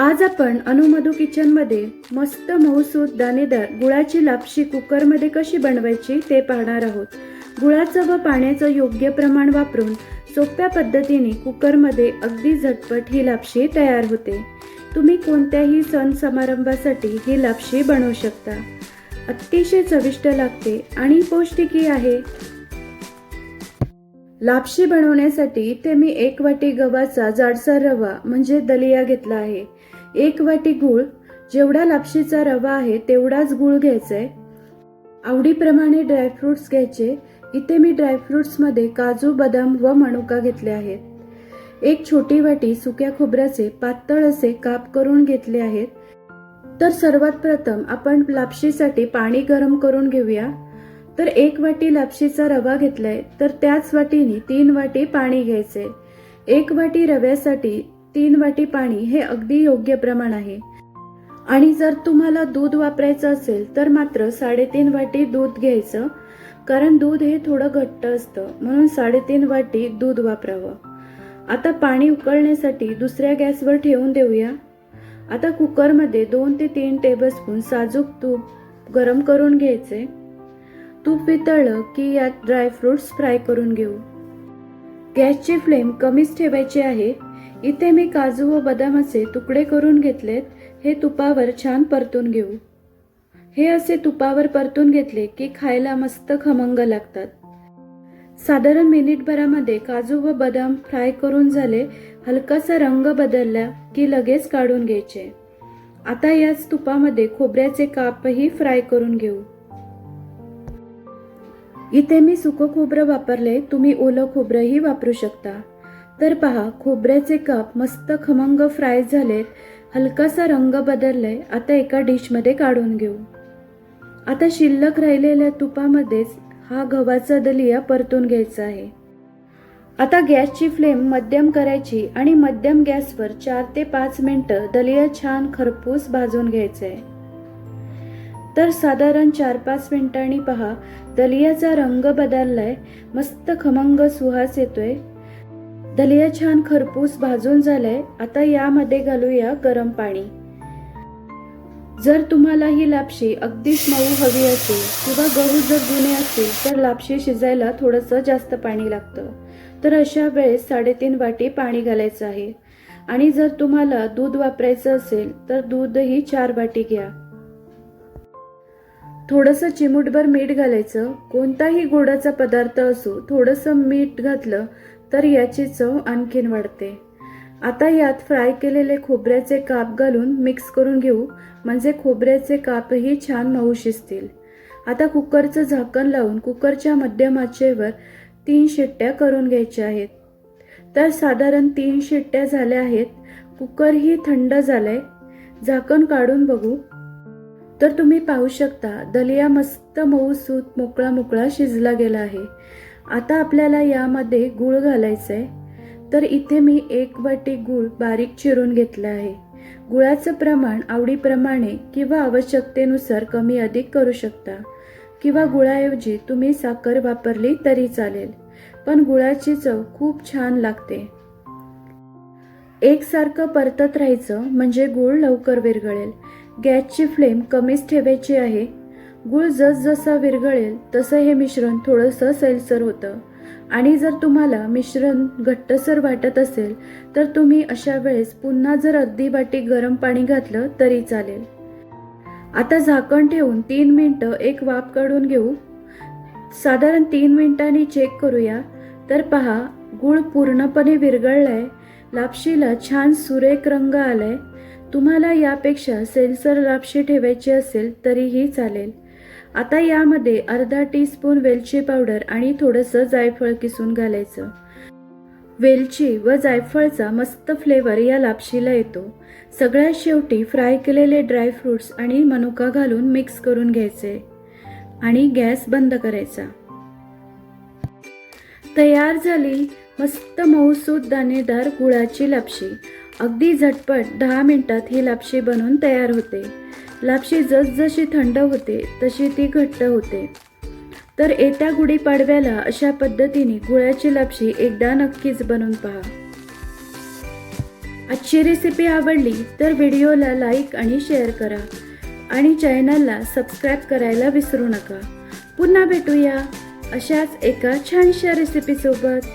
आज आपण अनुमधू किचनमध्ये मस्त मऊसूत दाणेदार गुळाची लापशी कुकरमध्ये कशी बनवायची ते पाहणार आहोत. गुळाचं व पाण्याचं योग्य प्रमाण वापरून सोप्या पद्धतीने कुकरमध्ये अगदी झटपट ही लापशी तयार होते. तुम्ही कोणत्याही सण समारंभासाठी ही लापशी बनवू शकता. अतिशय चविष्ट लागते आणि पौष्टिकी आहे. लापशी बनवण्यासाठी इथे मी एक वाटी गव्हाचा जाडसर रवा म्हणजे दलिया घेतला आहे. एक वाटी गूळ जेवढा लापशीचा रवा आहे तेवढाच गूळ घ्यायचा आहे आवडीप्रमाणे ड्रायफ्रुट्स घ्यायचे. इथे मी ड्रायफ्रुट्समध्ये काजू बदाम व मनुका घेतले आहेत. एक छोटी वाटी सुक्या खोबऱ्याचे पातळ असे काप करून घेतले आहेत. तर सर्वात प्रथम आपण लापशीसाठी पाणी गरम करून घेऊया. तर एक वाटी लापशीचा रवा घेतलाय तर त्याच वाटीने तीन वाटी पाणी घ्यायचे. एक वाटी रव्यासाठी तीन वाटी पाणी हे अगदी योग्य प्रमाण आहे. आणि जर तुम्हाला दूध वापरायचं असेल तर मात्र साडेतीन वाटी दूध घ्यायचं कारण दूध हे थोडं घट्ट असतं म्हणून साडेतीन वाटी दूध वापरावं. आता पाणी उकळण्यासाठी दुसऱ्या गॅसवर ठेवून देऊया. आता कुकरमध्ये दोन ते तीन टेबलस्पून साजूक तूप गरम करून घ्यायचे. तूप वितळलं की यात ड्रायफ्रुट्स फ्राय करून घेऊ. गॅसची फ्लेम कमीच ठेवायची आहे. इथे मी काजू व बदामाचे तुकडे करून घेतलेत. हे तुपावर छान परतून घेऊ. हे असे तुपावर परतून घेतले की खायला मस्त खमंग लागतात. साधारण मिनिटभरामध्ये काजू व बदाम फ्राय करून झाले. हलकासा रंग बदलला की लगेच काढून घ्यायचे. आता याच तुपामध्ये खोबऱ्याचे कापही फ्राय करून घेऊ. इथे मी सुकं खोबरं वापरले तुम्ही ओलं खोबरंही वापरू शकता. तर पहा खोबऱ्याचे कप मस्त खमंग फ्राय झालेत हलकासा रंग बदललाय आता एका डिशमध्ये काढून घेऊ. आता शिल्लक राहिलेल्या तुपामध्येच हा गव्हाचा दलिया परतून घ्यायचा आहे. आता गॅसची फ्लेम मध्यम करायची आणि मध्यम गॅसवर चार ते पाच मिनटं दलिया छान खरपूस भाजून घ्यायचं आहे तर साधारण चार पाच मिनिटांनी पहा. दलियाचा रंग बदललाय. मस्त खमंग सुहास येतोय. दलिया छान खरपूस भाजून झालंय. आता यामध्ये घालूया गरम पाणी. जर तुम्हाला ही लापशी अगदीच मऊ हवी असेल किंवा गहू जर जुने असतील तर लापशी शिजायला थोडंसं जास्त पाणी लागतं. तर अशा वेळेस साडेतीन वाटी पाणी घालायचं आहे. आणि जर तुम्हाला दूध वापरायचं असेल तर दूधही चार वाटी घ्या. थोडंसं चिमूटभर मीठ घालायचं. कोणताही गोडाचा पदार्थ असो थोडंसं मीठ घातलं तर याची चव आणखीन वाढते. आता यात फ्राय केलेले खोबऱ्याचे काप घालून मिक्स करून घेऊ. म्हणजे खोबऱ्याचे कापही छान मऊ शिजतील. आता कुकरचं झाकण लावून कुकरच्या मध्यम आचेवर तीन शिट्ट्या करून घ्यायच्या आहेत. तर साधारण तीन शिट्ट्या झाल्या आहेत. कुकरही थंड झालंय. झाकण काढून बघू. तर तुम्ही पाहू शकता दलिया मस्त मऊ सूत मोकळा मोकळा शिजला गेला आहे. आता आपल्याला यामध्ये गूळ घालायचं आहे तर इथे मी एक वाटी गूळ बारीक चिरून घेतला आहे. गुळाचं प्रमाण आवडीप्रमाणे किंवा आवश्यकतेनुसार कमी अधिक करू शकता. किंवा गुळाऐवजी तुम्ही साखर वापरली तरी चालेल. पण गुळाची चव खूप छान लागते. एकसारखं परतत राहायचं म्हणजे गूळ लवकर विरघळेल. गॅसची फ्लेम कमीच ठेवायची आहे. गूळ जसजसा विरघळेल तसं हे मिश्रण थोडंसं सैलसर होतं. आणि जर तुम्हाला मिश्रण घट्टसर वाटत असेल तर तुम्ही अशा वेळेस पुन्हा जर अर्धी वाटी गरम पाणी घातलं तरी चालेल. आता झाकण ठेवून तीन मिनटं एक वाफ काढून घेऊ. साधारण तीन मिनिटांनी चेक करूया. तर पहा गूळ पूर्णपणे विरघळलाय. लापशीला छान सुरेख रंग आलाय. तुम्हाला यापेक्षा सेन्सर लापशी ठेवायची असेल तरीही चालेल. आता यामध्ये अर्धा टीस्पून वेलची पावडर आणि थोडंसं जायफळ किसून घालायचं. वेलची व जायफळचा मस्त फ्लेवर या लापशीला येतो. सगळ्यात शेवटी फ्राय केलेले ड्रायफ्रुट्स आणि मनुका घालून मिक्स करून घ्यायचे. आणि गॅस बंद करायचा. तयार झाली मस्त मऊसूद दाणेदार गुळाची लापशी. अगदी झटपट दहा मिनिटात ही लापशी बनून तयार होते. लापशी जसजशी थंड होते तशी ती घट्ट होते. तर येत्या गुढीपाडव्याला अशा पद्धतीने गुळाची लापशी एकदा नक्कीच बनवून पहा. आजची रेसिपी आवडली तर व्हिडिओला लाईक आणि शेअर करा. आणि चॅनलला सबस्क्राईब करायला विसरू नका. पुन्हा भेटूया अशाच एका छानशा रेसिपीसोबत